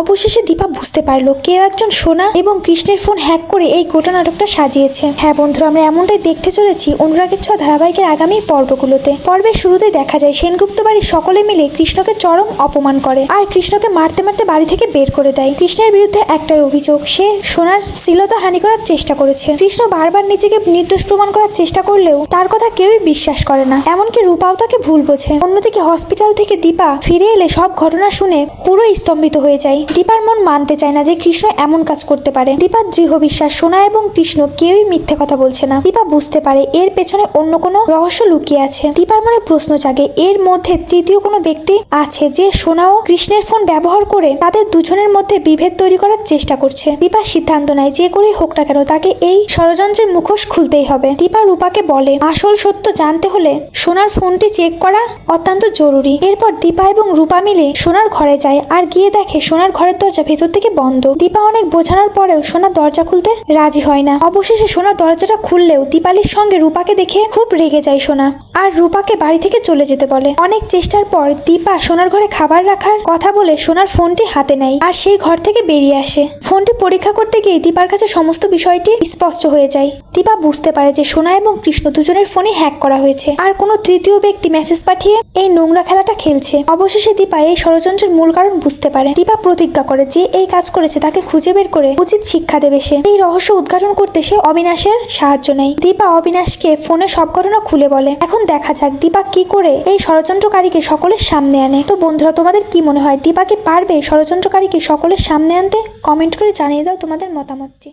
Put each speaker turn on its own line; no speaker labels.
অবশেষে দীপা বুঝতে পারল কেউ একজন সোনা এবং কৃষ্ণের ফোন হ্যাক করে এই গোটা নাটকটা সাজিয়েছে। হ্যাঁ বন্ধুরা আমরা এমনটাই দেখতে চলেছি অনুরাগের ছোঁয়া ধারাবাহিকের আগামী পর্বগুলোতে। পর্বের শুরুতে দেখা যায়, সেনগুপ্ত বাড়ির সকলে মিলে কৃষ্ণকে চরম অপমান করে আর কৃষ্ণকে মারতে মারতে বাড়ি থেকে বের করে দেয়। কৃষ্ণের বিরুদ্ধে একটাই অভিযোগ, সে সোনার শ্লীলতা হানি করার চেষ্টা করেছে। কৃষ্ণ বারবার নিজেকে নির্দোষ প্রমাণ করার চেষ্টা করলেও তার কথা কেউই বিশ্বাস করে না। এমনকি রূপাও তাকে ভুল বোঝে। অন্যদিকে হসপিটাল থেকে দীপা ফিরে এলে সব ঘটনা শুনে পুরো স্তম্ভিত হয়ে যায়। দীপার মন মানতে চায় না যে কৃষ্ণ এমন কাজ করতে পারে। দীপার দৃঢ় বিশ্বাস সোনা এবং কৃষ্ণ কেউই মিথ্যে কথা বলছে না। দীপা বুঝতে পারে এর পেছনে অন্য কোনো রহস্য লুকিয়ে আছে। দীপার মনে প্রশ্ন জাগে, এর মধ্যে তৃতীয় কোনো ব্যক্তি আছে যে সোনা ও কৃষ্ণের ফোন ব্যবহার করে তাদের দুজনের মধ্যে বিভেদ তৈরি করার চেষ্টা করছে? দীপা সিদ্ধান্ত নেয়, যে করেই হোক না কেন, তাকে এই ষড়যন্ত্রের মুখোশ খুলতেই হবে। দীপা রূপাকে বলে, আসল সত্য জানতে হলে সোনার ফোনটি চেক করা অত্যন্ত জরুরি। এরপর দীপা এবং রূপা মিলে সোনার ঘরে যায় আর গিয়ে দেখে সোনার ঘরের দরজা ভেতর থেকে বন্ধ। দীপা অনেক বোঝানোর পরেও সোনা দরজা খুলতে রাজি হয় না। অবশেষে সোনা দরজাটা খুললেও দীপালির সঙ্গে রূপাকে দেখে খুব রেগে যায় সোনা। আর রূপাকে বাড়ি থেকে চলে যেতে বলে। অনেক চেষ্টার পর দীপা সোনার ঘরে খাবার রাখার কথা বলে সোনার ফোনটি হাতে নেয় আর সেই ঘর থেকে বেরিয়ে আসে। ফোনটি পরীক্ষা করতে গিয়ে দীপার কাছে সমস্ত বিষয়টি স্পষ্ট হয়ে যায়। দীপা বুঝতে পারে যে সোনা এবং কৃষ্ণ দুজনের ফোনে হ্যাক করা হয়েছে আর কোনো তৃতীয় ব্যক্তি মেসেজ পাঠিয়ে এই নোংরা খেলাটা খেলছে। অবশেষে দীপা এই ষড়যন্ত্রের মূল কারণ বুঝতে পারে। দীপা প্রতিজ্ঞা করে যে এই কাজ করেছে, তাকে খুঁজে বের করে উচিত শিক্ষা দেবে সে। এই রহস্য উদ্ঘাটন করতে সে অবিনাশের সাহায্য নেয়। দীপা অবিনাশকে ফোনে সব ঘটনা খুলে বলে। এখন দেখা যাক দীপা কি করে এই ষড়যন্ত্রকারীকে সকলের সামনে আনে। তো বন্ধুরা, তোমাদের কি মনে হয় দীপা কি পারবে ষড়যন্ত্রকারীকে সকলের সামনে আনতে? কমেন্ট করে জানিয়ে দাও তোমাদের মতামতটি।